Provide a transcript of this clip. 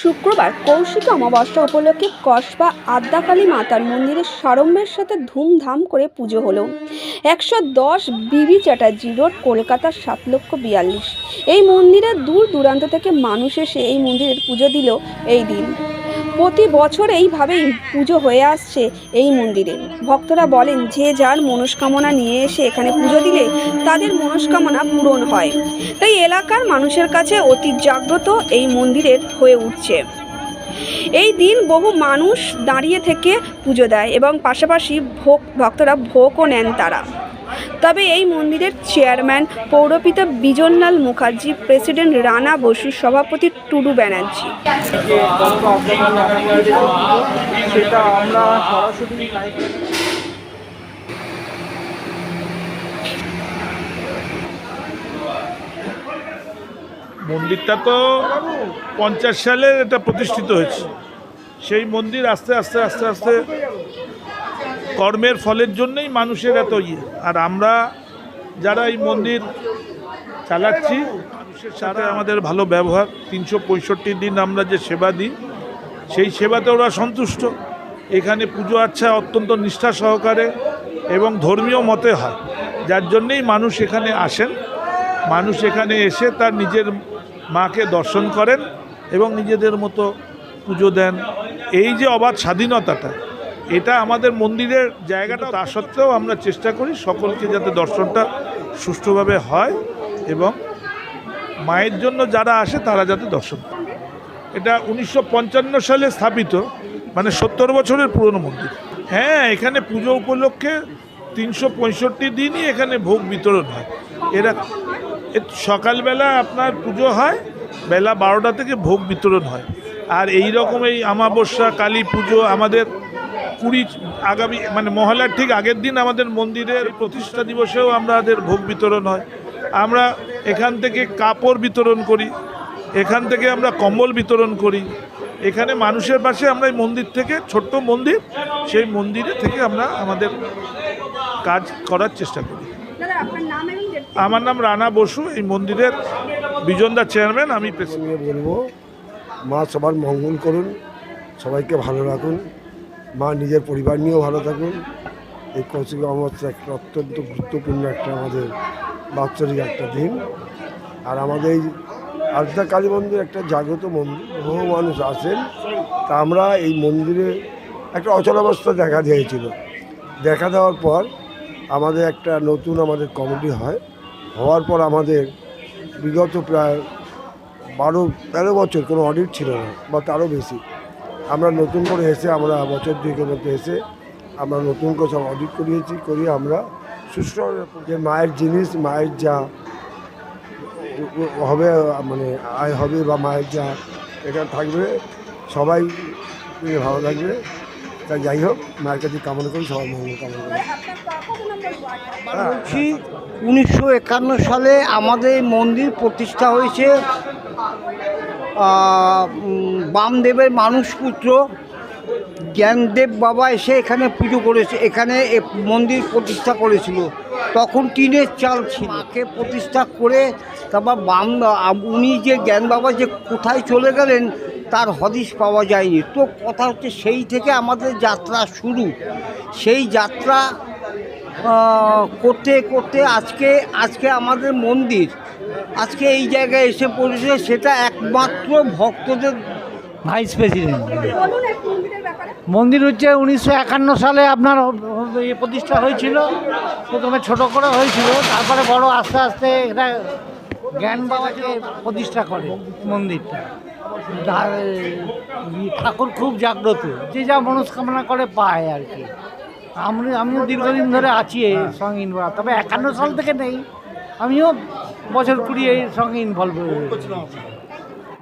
শুক্রবার কৌশিক অমাবস্যা উপলক্ষে কসবা আদ্যাকালী মাতার মন্দিরে সারম্যের সাথে ধুমধাম করে পুজো হলো। একশো দশ বিবি চ্যাটার্জি রোড কলকাতার সাত লক্ষ বিয়াল্লিশ। এই মন্দিরে দূর দূরান্ত থেকে মানুষ এসে এই মন্দিরের পুজো দিল এই দিন। প্রতি বছর এইভাবেই পুজো হয়ে আসছে এই মন্দিরে। ভক্তরা বলেন, যে যার মনস্কামনা নিয়ে এসে এখানে পুজো দিলে তাদের মনস্কামনা পূরণ হয়। তাই এলাকার মানুষের কাছে অতি জাগ্রত এই মন্দিরের হয়ে উঠছে। এই দিন বহু মানুষ দাঁড়িয়ে থেকে পুজো দেয় এবং পাশাপাশি ভোগ, ভক্তরা ভোগও নেন তারা। তবে এই মন্দিরের চেয়ারম্যান পৌরপিতা বিজনলাল মুখার্জি, প্রেসিডেন্ট রানা বসু সভাপতি টুডু ব্যানার্জি। সেটা আমরা মন্দিরটা তো পঞ্চাশ সালে এটা প্রতিষ্ঠিত হয়েছে। সেই মন্দির আস্তে আস্তে আস্তে আস্তে কর্মের ফলের জন্যই মানুষের এত ইয়ে। আর আমরা যারা এই মন্দির চালাচ্ছি মানুষের সাথে আমাদের ভালো ব্যবহার। তিনশো পঁয়ষট্টি দিন আমরা যে সেবা দিই সেই সেবাতে ওরা সন্তুষ্ট। এখানে পুজো আচ্ছা অত্যন্ত নিষ্ঠা সহকারে এবং ধর্মীয় মতে হয়। যার জন্যেই মানুষ এখানে আসেন। মানুষ এখানে এসে তার নিজের মাকে দর্শন করেন এবং নিজেদের মতো পুজো দেন। এই যে অবাধ স্বাধীনতাটা এটা আমাদের মন্দিরের জায়গাটা, তা সত্ত্বেও আমরা চেষ্টা করি সকলকে যাতে দর্শনটা সুষ্ঠুভাবে হয় এবং মায়ের জন্য যারা আসে তারা যাতে দর্শন। এটা উনিশশো পঞ্চান্ন সালে স্থাপিত মানে সত্তর বছরের পুরনো মন্দির। হ্যাঁ এখানে পুজো উপলক্ষে তিনশো পঁয়ষট্টি দিনই এখানে ভোগ বিতরণ হয়। এরা সকালবেলা আপনার পুজো হয়, বেলা বারোটা থেকে ভোগ বিতরণ হয়। আর এই রকম এই আমাবস্যা কালী পুজো আমাদের কুড়ি আগামী মানে মহলার ঠিক আগের দিন আমাদের মন্দিরের প্রতিষ্ঠা দিবসেও আমাদের ভোগ বিতরণ হয়। আমরা এখান থেকে কাপড় বিতরণ করি এখান থেকে আমরা কম্বল বিতরণ করি। এখানে মানুষের পাশে আমরা এই মন্দির থেকে ছোট্ট মন্দির সেই মন্দিরে থেকে আমরা আমাদের কাজ করার চেষ্টা করি। দাদা আপনার নাম এবং ডেট আমার নাম রানা বসু এই মন্দিরের বিজনদা চেয়ারম্যান আমি বলব মা সবার মঙ্গল করুন সবাইকে ভালো রাখুন। মা, নিজের পরিবার নিয়েও ভালো থাকুন। এই কৌশিক অমাবস্যা একটা অত্যন্ত গুরুত্বপূর্ণ একটা আমাদের বাৎসরিক একটা দিন। আর আমাদের এই আদ্যা কালী মন্দির একটা জাগ্রত মন্দির, বহু মানুষ আসেন। তা আমরা এই মন্দিরে একটা অচলাবস্থা দেখা দিয়েছিল। দেখা দেওয়ার পর আমাদের একটা নতুন আমাদের কমিটি হয়। হওয়ার পর আমাদের বিগত প্রায় বারো, তেরো বছর কোনো অডিট ছিল না বা তারও বেশি। আমরা নতুন করে এসে আমরা বছর দুয়েকের মধ্যে এসে আমরা নতুন করে সব অডিট করিয়েছি করিয়ে আমরা সুষ্ঠু যে মায়ের জিনিস মায়ের যা হবে মানে আয় হবে বা মায়ের যা এটা থাকবে সবাই ভালো থাকবে। তাই যাই হোক মায়ের কাছে কামনা করি সবাই মঙ্গল কামনা করি। বলছি উনিশশো একান্ন সালে আমাদের মন্দির প্রতিষ্ঠা হয়েছে বামদেবের মানুষপুত্র জ্ঞানদেব বাবা এসে এখানে পুজো করেছে, এখানে মন্দির প্রতিষ্ঠা করেছিল। তখন টিনের চাল ছিল। মাকে প্রতিষ্ঠা করে তারপর বাম উনি যে জ্ঞান বাবা যে কোথায় চলে গেলেন, তার হদিশ পাওয়া যায়নি। তো কথা হচ্ছে সেই থেকে আমাদের যাত্রা শুরু। সেই যাত্রা করতে করতে আজকে আজকে আমাদের মন্দির, আজকে এই জায়গায় এসে পড়েছে সেটা একমাত্র ভক্তদের ভাইস প্রেসিডেন্ট। মন্দির হচ্ছে উনিশশো একান্ন সালে আপনার ইয়ে প্রতিষ্ঠা হয়েছিল। প্রথমে ছোট করে হয়েছিল তারপরে বড় আস্তে আস্তে এটা জ্ঞান বাবাকে প্রতিষ্ঠা করে মন্দিরটা। ঠাকুর খুব জাগ্রত যে যা মনস্কামনা করে পায় আর কি। আমি আমিও দীর্ঘদিন ধরে আছি এই সঙ্গে ইনভলভ তবে একান্ন সাল থেকে নেই আমিও বছর কুড়ি এর সঙ্গে ইনভলভ হয়ে